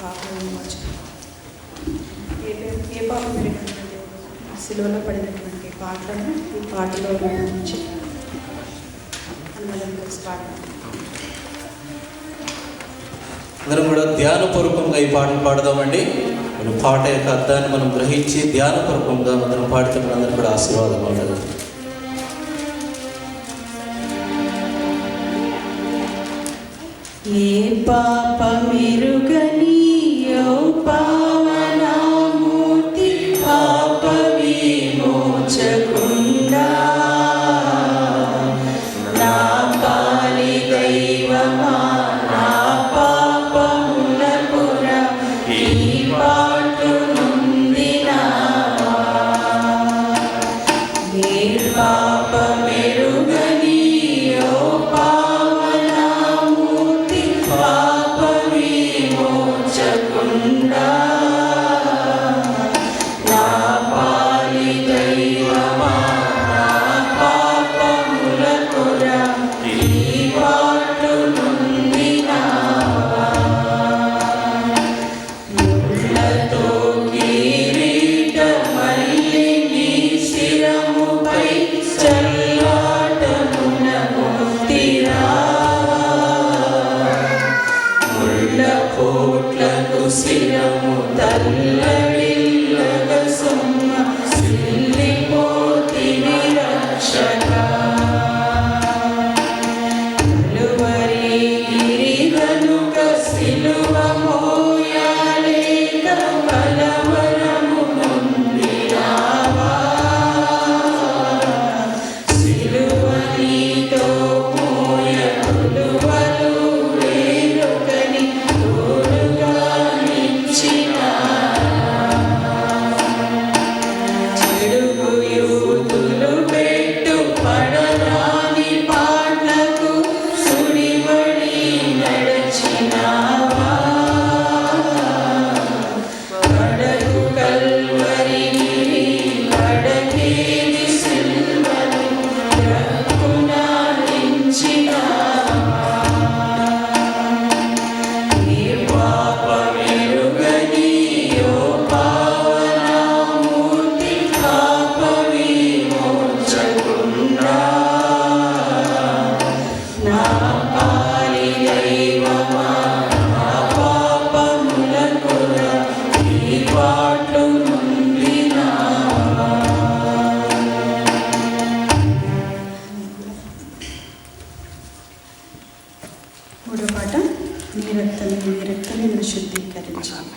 పాప విమోచన ఏ ఏ పాపం పెరిగినటువంటి సిలువలో పడినటువంటి పాటలను ఈ పాటలో నుంచి అందరం కలిసి పాడతాం అందరం కూడా ధ్యానపూర్వకంగా ఈ పాటను పాడదామండి. మన పాట యొక్క అర్థాన్ని మనం గ్రహించి ధ్యానపూర్వకంగా మనం పాడితే మనందరం కూడా ఆశీర్వాదం ఉండదు ఏ పాప ఓ ఈ శిరము తల్లే మూడో పాట నీ రక్తమే నీ రక్తమే నన్ను శుద్ధీకరించాలి